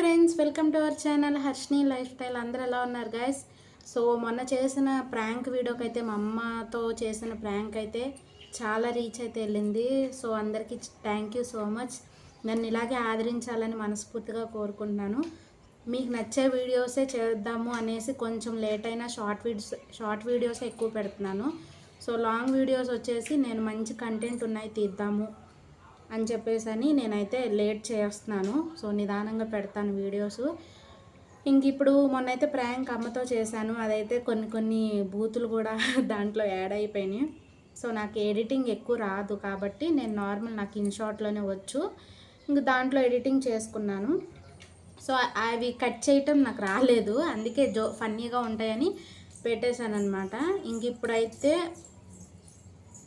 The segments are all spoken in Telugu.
Friends welcome to our channel Harshini lifestyle అందరూ ఎలా ఉన్నారు గైస్ సో మొన్న చేసిన ప్రాంక్ వీడియోకి అయితే మా అమ్మతో చేసిన ప్రాంక్ అయితే చాలా రీచ్ అయితే వెళ్ళింది. సో అందరికీ థ్యాంక్ యూ సో మచ్ నన్ను ఇలాగే ఆదరించాలని మనస్ఫూర్తిగా కోరుకుంటున్నాను. మీకు నచ్చే వీడియోసే చేద్దాము అనేసి కొంచెం లేట్ అయినా షార్ట్ వీడియోస్ షార్ట్ వీడియోస్ ఎక్కువ పెడుతున్నాను. సో లాంగ్ వీడియోస్ వచ్చేసి నేను మంచి కంటెంట్ ఉన్నాయి తీద్దాము. అని చెప్పేసి అని నేనైతే లేట్ చేస్తున్నాను. సో నిదానంగా పెడతాను వీడియోస్. ఇంక ఇప్పుడు మొన్నైతే ప్రాంక్ అమ్మతో చేశాను. అదైతే కొన్ని కొన్ని బూతులు కూడా దాంట్లో యాడ్ అయిపోయినాయి. సో నాకు ఎడిటింగ్ ఎక్కువ రాదు కాబట్టి నేను నార్మల్ నాకు ఇన్షార్ట్లోనే వచ్చు. ఇంక దాంట్లో ఎడిటింగ్ చేసుకున్నాను. సో అవి కట్ చేయటం నాకు రాలేదు. అందుకే జో ఫన్నీగా ఉంటాయని పెట్టేశాను అనమాట ఇంక ఇప్పుడైతే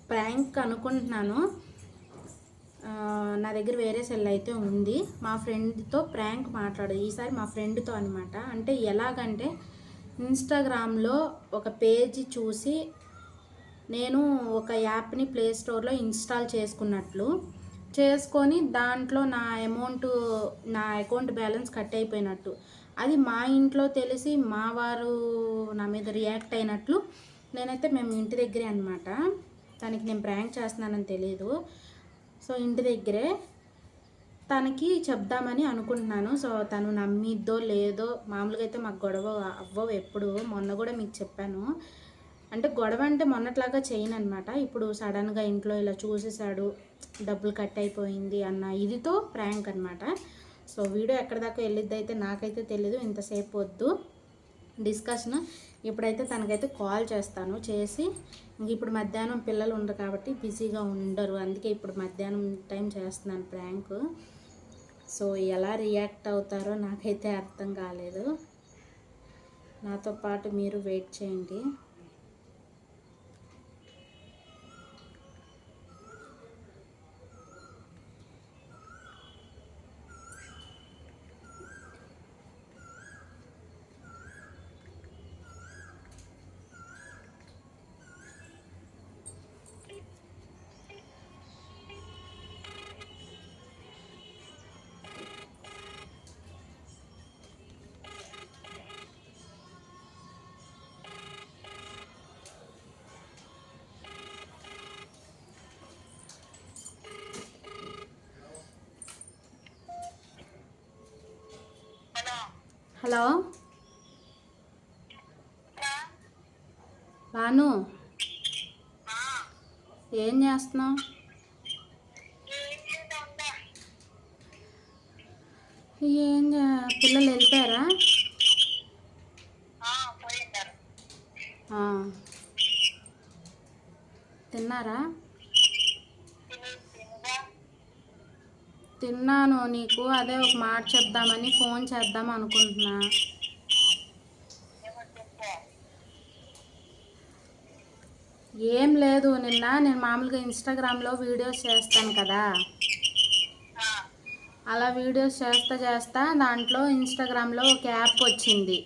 ప్రాంక్ అనుకుంటున్నాను. నా దగ్గర వేరే సెల్ అయితే ఉంది. మా ఫ్రెండ్తో ప్రాంక్ మాట్లాడు ఈసారి మా ఫ్రెండ్తో అనమాట అంటే ఎలాగంటే ఇన్స్టాగ్రామ్లో ఒక పేజీ చూసి నేను ఒక యాప్ని ప్లే స్టోర్లో ఇన్స్టాల్ చేసుకున్నట్లు చేసుకొని దాంట్లో నా అమౌంట్ నా అకౌంట్ బ్యాలెన్స్ కట్ అయిపోయినట్టు. అది మా ఇంట్లో తెలిసి మా వారు నా మీద రియాక్ట్ అయినట్లు నేనైతే మేము ఇంటి దగ్గరే అనమాట తనకి నేను ప్రాంక్ చేస్తున్నానని తెలియదు సో ఇంటి దగ్గరే తనకి చెప్దామని అనుకుంటున్నాను. సో తను నమ్మిద్దో లేదో మామూలుగా అయితే మాకు గొడవ అవ్వవు ఎప్పుడు. మొన్న కూడా మీకు చెప్పాను. అంటే గొడవ అంటే మొన్నట్లాగా చేయను అనమాట ఇప్పుడు సడన్గా ఇంట్లో ఇలా చూసేసాడు డబ్బులు కట్ అయిపోయింది అన్న ఇదితో ప్రాంక్ అనమాట సో వీడియో ఎక్కడి దాకా వెళ్ళిద్ది అయితే నాకైతే తెలీదు. ఇంతసేపు వద్దు. డిస్కషన్ ఇప్పుడైతే తనకైతే కాల్ చేస్తాను. చేసి ఇంక ఇప్పుడు మధ్యాహ్నం పిల్లలు ఉండరు కాబట్టి బిజీగా ఉండరు. అందుకే ఇప్పుడు మధ్యాహ్నం టైం చేస్తున్నాను ప్రాంక్. సో ఎలా రియాక్ట్ అవుతారో నాకైతే అర్థం కాలేదు. నాతో పాటు మీరు వెయిట్ చేయండి. హలో భాను ఏం చేస్తున్నావు? ఏం పిల్లలు వెళ్ళిపోయారా. తిన్నారా? తిన్నాను నీకు అదే ఒక మాట చెప్దామని ఫోన్ చేద్దాం అనుకుంటున్నా. ఏం లేదు నిన్న నేను మామూలుగా ఇన్స్టాగ్రామ్లో వీడియోస్ చేస్తాను కదా. అలా వీడియోస్ చేస్తా చేస్తా దాంట్లో ఇన్స్టాగ్రామ్లో ఒక యాప్ వచ్చింది.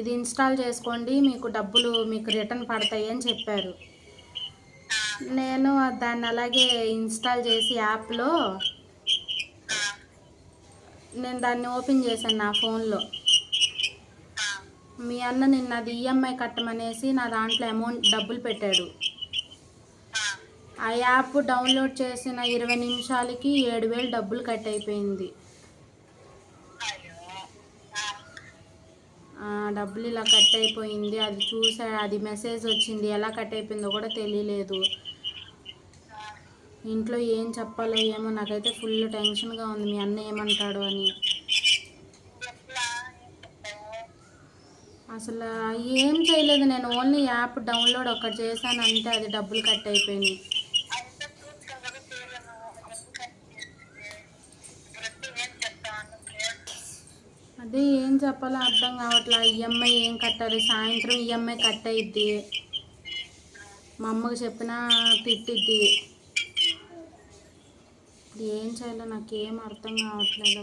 ఇది ఇన్స్టాల్ చేసుకోండి మీకు డబ్బులు మీకు రిటర్న్ పడతాయి అని చెప్పారు. నేను దాన్ని అలాగే ఇన్స్టాల్ చేసి యాప్లో నేను దాన్ని ఓపెన్ చేశాను నా ఫోన్లో. మీ అన్న నిన్న అది ఈఎంఐ కట్టమనేసి నా దాంట్లో అమౌంట్ డబ్బులు పెట్టాడు. ఆ యాప్ డౌన్లోడ్ చేసిన ఇరవై నిమిషాలకి ఏడు వేలు డబ్బులు కట్ అయిపోయింది. డబ్బులు ఇలా కట్ అయిపోయింది. అది చూసా అది మెసేజ్ వచ్చింది. ఎలా కట్ అయిపోయిందో కూడా తెలియలేదు. ఇంట్లో ఏం చెప్పాలో ఏమో నాకైతే ఫుల్ టెన్షన్గా ఉంది. మీ అన్న ఏమంటాడు అని. అసలు ఏం చేయలేదు నేను. ఓన్లీ యాప్ డౌన్లోడ్ ఒకటి చేశాను. అంతే అది డబ్బులు కట్ అయిపోయినాయి. అదే ఏం చెప్పాలో అర్థం కావట్లా. ఈఎంఐ ఏం కట్టాలి? సాయంత్రం ఈఎంఐ కట్ అయిద్ది. మా అమ్మకి చెప్పినా తిట్టిద్ది. ఏం చేయాలో నాకు ఏం అర్థం కావట్లేదు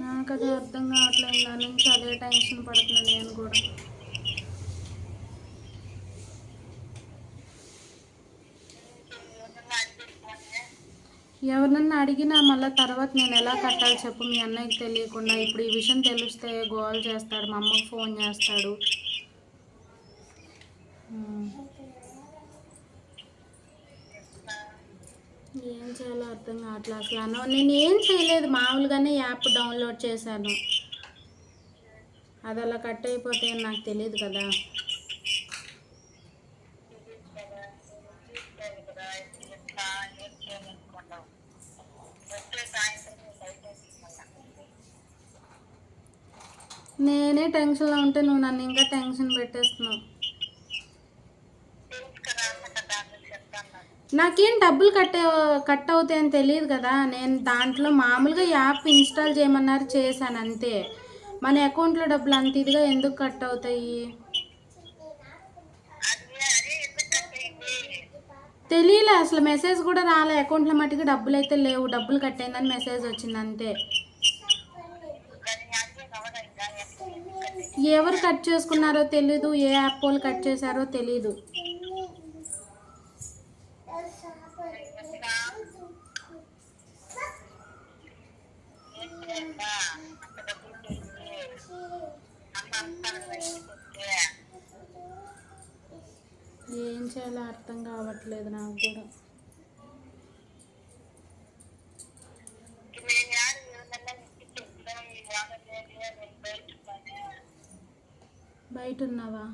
నాకు అది అర్థం కావట్లేదు. దాని నుంచి అదే టెన్షన్ పడుతున్నాను నేను కూడా. ఎవరినన్నా అడిగినా మళ్ళీ తర్వాత నేను ఎలా కట్టాలి చెప్పు మీ అన్నయ్యకి తెలియకుండా. ఇప్పుడు ఈ విషయం తెలిస్తే గోల్ చేస్తాడు మా అమ్మకి ఫోన్ చేస్తాడు. ఏం చేయాలో అర్థం కావట్లేదు అసలు అను. నేను ఏం చేయలేదు మామూలుగానే యాప్ డౌన్లోడ్ చేశాను. అది అలా కట్ అయిపోతే నాకు తెలియదు కదా. నేనే టెన్షన్లో ఉంటే నువ్వు నన్ను ఇంకా టెన్షన్ పెట్టేస్తున్నావు. నాకేం డబ్బులు కట్ కట్ అవుతాయని తెలియదు కదా. నేను దాంట్లో మామూలుగా యాప్ ఇన్స్టాల్ చేయమన్నారు చేశాను అంతే. మన అకౌంట్లో డబ్బులు అంత ఇదిగా ఎందుకు కట్ అవుతాయి తెలియలే అసలు మెసేజ్ కూడా రాలే. అకౌంట్లో మట్టుకు డబ్బులు అయితే లేవు. డబ్బులు కట్టయిందని మెసేజ్ వచ్చింది అంతే. ఎవరు కట్ చేసుకున్నారో తెలీదు ఏ యాప్ వాళ్ళు కట్ చేశారో తెలీదు ఏం చేయాలో అర్థం కావట్లేదు నాకు కూడా. బయట ఉన్నావా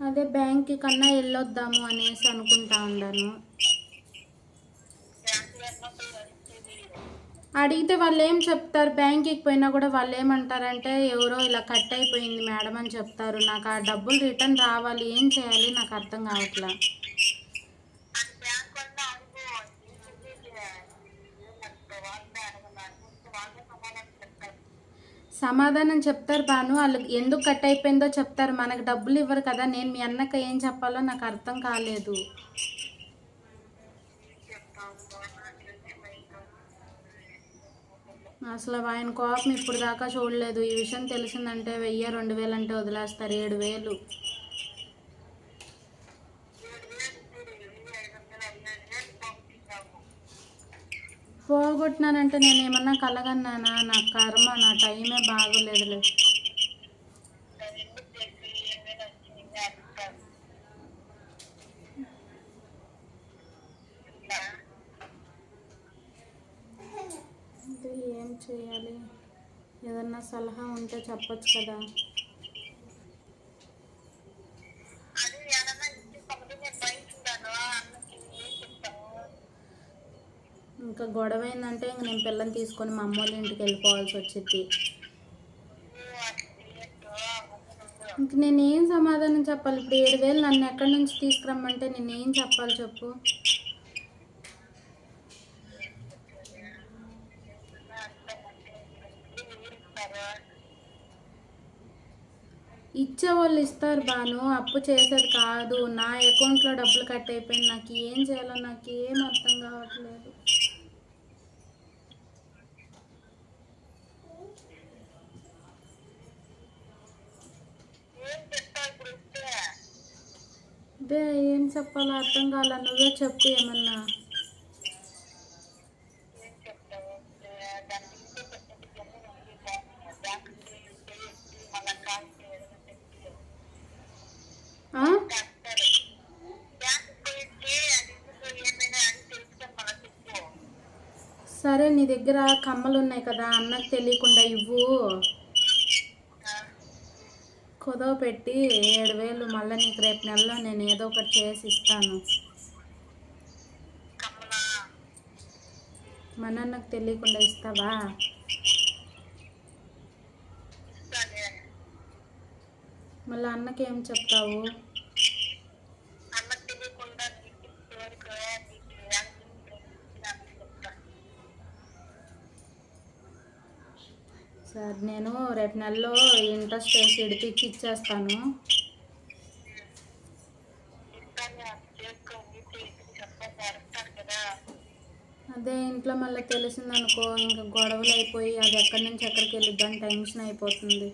అదే బ్యాంక్కి కన్నా వెళ్ళొద్దాము అనేసి అనుకుంటా ఉన్నాను అడిగితే వాళ్ళు ఏం చెప్తారు? బ్యాంక్కి పోయినా కూడా వాళ్ళు ఏమంటారంటే ఎవరో ఇలా కట్ అయిపోయింది మేడం అని చెప్తారు. నాకు ఆ డబ్బులు రిటర్న్ రావాలి. ఏం చేయాలి? నాకు అర్థం కావట్లా. సమాధానం చెప్తారు బాను వాళ్ళు ఎందుకు కట్ అయిపోయిందో చెప్తారు. మనకు డబ్బులు ఇవ్వరు కదా. నేను మీ అన్నకు ఏం చెప్పాలో నాకు అర్థం కాలేదు. అసలు ఆయన కోపం ఇప్పుడు దాకా చూడలేదు. ఈ విషయం తెలిసిందంటే వెయ్యి రెండు వేలు అంటే వదిలేస్తారు. ఏడు వేలు. పోగొట్టినానంటే నేను ఏమన్నా కలగన్నానా? నా కర్మ నా టైమే బాగోలేదులే అంటే ఏం చేయాలి ఏదన్నా సలహా ఉంటే చెప్పొచ్చు కదా. ఇంకా గొడవ అయిందంటే ఇంక నేను పిల్లని తీసుకొని మా అమ్మ వాళ్ళ ఇంటికి వెళ్ళిపోవాల్సి వచ్చింది ఇంక నేను ఏం సమాధానం చెప్పాలి? ఇప్పుడు ఏడు వేలు నన్ను ఎక్కడి నుంచి తీసుకురమ్మంటే నేను చెప్పాలి చెప్పు? ఇచ్చేవాళ్ళు ఇస్తారు బాను అప్పు చేసేది కాదు. నా అకౌంట్లో డబ్బులు కట్ అయిపోయింది. నాకు ఏం చేయాలో నాకు ఏం అర్థం కావట్లేదు అదే ఏం చెప్పాలో అర్థం కాల. నువ్వే చెప్పు ఏమన్నా. సరే నీ దగ్గర కమ్మలు ఉన్నాయి కదా అన్నకు తెలియకుండా ఇవ్వు. కుదవ పెట్టి ఏడు వేలు మళ్ళీ నీకు రేపు నెలలో నేను ఏదో ఒకటి చేసి ఇస్తాను. మా నాన్నకు తెలియకుండా ఇస్తావా? మళ్ళీ అన్నకి ఏం చెప్తావు? సరే నేను రేపు నెలలో ఇంట్రెస్ట్ వేసి ఇడిపించి ఇచ్చేస్తాను. అదే ఇంట్లో మళ్ళీ తెలిసిందనుకో ఇంకా గొడవలు అయిపోయి అది ఎక్కడి నుంచి ఎక్కడికి వెళ్ళిద్దని టెన్షన్ అయిపోతుంది.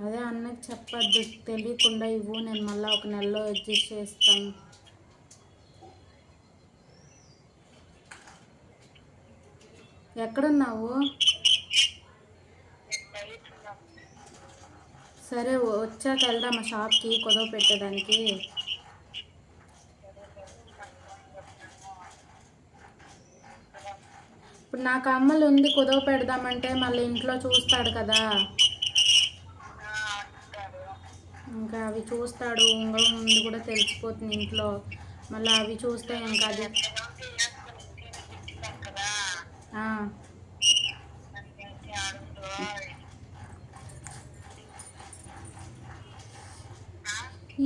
అదే అన్నకి చెప్పద్దు. తెలియకుండా ఇవ్వు నేను మళ్ళీ ఒక నెలలో అడ్జస్ట్ చేస్తాను. ఎక్కడున్నావు? సరే వచ్చాక వెళ్దామా షాప్కి కుదవ పెట్టడానికి. ఇప్పుడు నాకు అమ్మలు ఉంది కుదవ పెడదామంటే మళ్ళీ ఇంట్లో చూస్తాడు కదా. ఇంకా అవి చూస్తాడు. ఉంగరం ముందు కూడా తెలిసిపోతుంది ఇంట్లో. మళ్ళీ అవి చూస్తే ఇంకా అది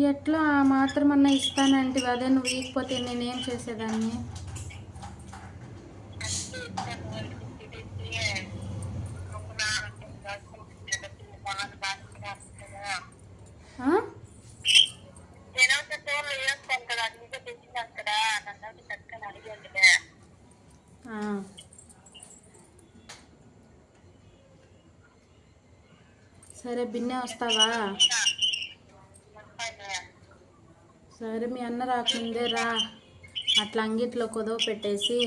ఎట్లా ఆ. మాత్రం అన్న ఇస్తానంటే అదే నువ్వు ఇకపోతే నేనేం చేసేదాన్ని ఆ? ఆ. సరే బిన్నే వస్తావా? సరే మీ అన్న రాకముందే రా. అట్లా అంగిట్లో కుదవ పెట్టేసి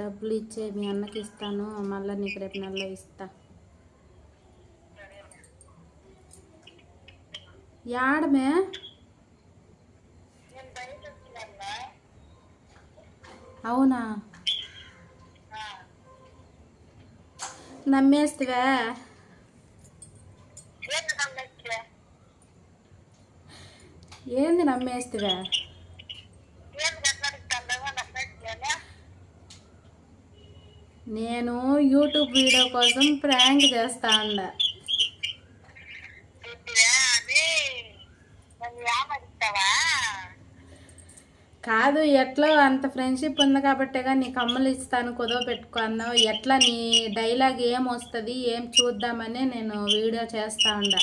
డబ్బులు ఇచ్చే మీ అన్నకి ఇస్తాను. మళ్ళీ నీకు రేపు నెలలో ఇస్తా. యాడమే? అవునా? నమ్మేస్తావా? ఏంది నమ్మేస్తావా? నేను యూట్యూబ్ వీడియో కోసం ప్రాంక్ చేస్తా ఉండ కాదు ఎట్లా అంత ఫ్రెండ్షిప్ ఉంది కాబట్టేగా నీకు అమ్మలు ఇస్తాను కుదవ పెట్టుకో అన్నావు ఎట్లా నీ డైలాగ్ ఏం వస్తుంది ఏం చూద్దామని నేను వీడియో చేస్తా ఉండ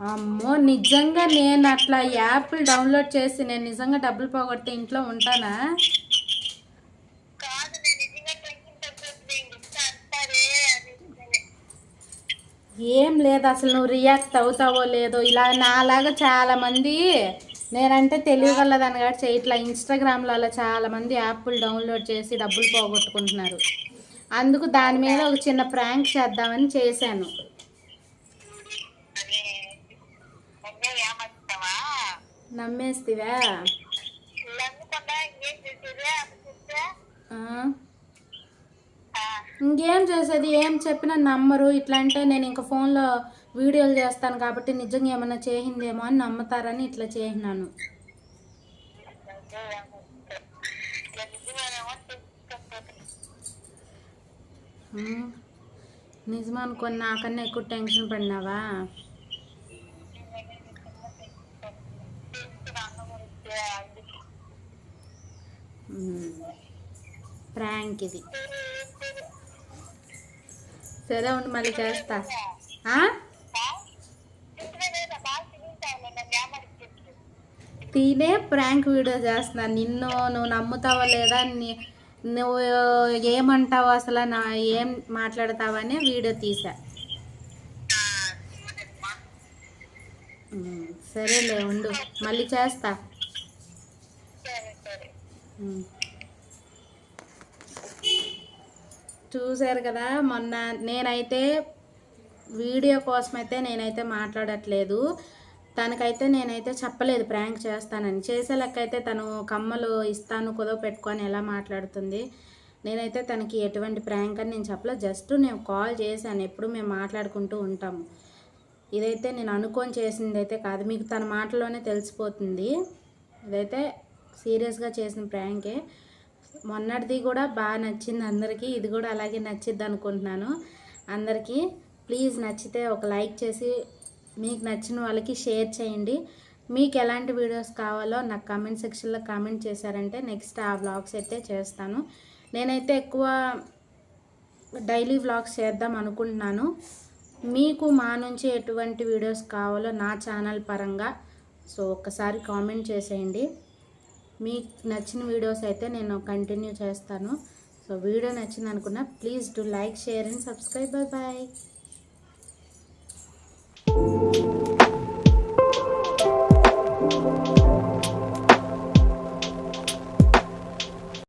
అమ్మో నిజంగా నేను అట్లా యాప్లు డౌన్లోడ్ చేసి నేను నిజంగా డబ్బులు పోగొడితే ఇంట్లో ఉంటానా? ఏం లేదు అసలు నువ్వు రియాక్ట్ అవుతావో లేదో ఇలా నాలాగా చాలా మంది నేనంటే తెలియగలదని కాబట్టి చేయట్లా ఇన్స్టాగ్రామ్లో అలా చాలా మంది యాప్లు డౌన్లోడ్ చేసి డబ్బులు పోగొట్టుకుంటున్నారు. అందుకు దాని మీద ఒక చిన్న ప్రాంక్ చేద్దామని చేశాను. నమ్మేస్తివా? ఇంకేం చేసేది? ఏం చెప్పినా నమ్మరు. ఇట్లా అంటే నేను ఇంకా ఫోన్లో వీడియోలు చేస్తాను కాబట్టి నిజంగా ఏమైనా చేసిందేమో అని నమ్ముతారని ఇట్లా చేసినాను. ఉమ్. నిజం అనుకొని నాకన్నా ఎక్కువ టెన్షన్ పడినావా? ప్రాంక్ ఇది. సరే ఉండి మళ్ళీ చేస్తా. ఆ? తినే ప్రాంక్ వీడియో చేస్తున్నా. నిన్ను నువ్వు నమ్ముతావా లేదా? నువ్వు ఏమంటావు అసలు? నా ఏం మాట్లాడతావని వీడియో తీసా. సరేలే ఉండు. మళ్ళీ చేస్తా. చూశారు కదా మొన్న నేనైతే వీడియో కోసం అయితే నేనైతే మాట్లాడట్లేదు. తనకైతే నేనైతే చెప్పలేదు ప్రాంక్ చేస్తానని. చేసే లెక్క అయితే తను కమ్మలు ఇస్తాను కుదవ పెట్టుకొని ఎలా మాట్లాడుతుంది. నేనైతే తనకి ఎటువంటి ప్రాంక్ అని నేను చెప్పలేదు. జస్ట్ నేను కాల్ చేశాను. ఎప్పుడు మేము మాట్లాడుకుంటూ ఉంటాము. ఇదైతే నేను అనుకొని చేసింది అయితే కాదు. మీకు తన మాటలోనే తెలిసిపోతుంది. ఇదైతే సీరియస్గా చేసిన ప్రాంకే. మొన్నటిది కూడా బాగా నచ్చింది అందరికీ. ఇది కూడా అలాగే నచ్చిద్ది అనుకుంటున్నాను. అందరికీ ప్లీజ్ నచ్చితే ఒక లైక్ చేసి మీకు నచ్చిన వాళ్ళకి షేర్ చేయండి. మీకు ఎలాంటి వీడియోస్ కావాలో నాకు కామెంట్ సెక్షన్లో కామెంట్ చేశారంటే నెక్స్ట్ ఆ వ్లాగ్స్ అయితే చేస్తాను. నేనైతే ఎక్కువ డైలీ వ్లాగ్స్ చేద్దాం అనుకుంటున్నాను. మీకు మా నుంచి ఎటువంటి వీడియోస్ కావాలో నా ఛానల్ పరంగా సో ఒకసారి కామెంట్ చేసేయండి. మీకు నచ్చిన వీడియోస్ అయితే నేను కంటిన్యూ చేస్తాను. సో వీడియో నచ్చింది అనుకున్నా please do like share and subscribe. Bye bye.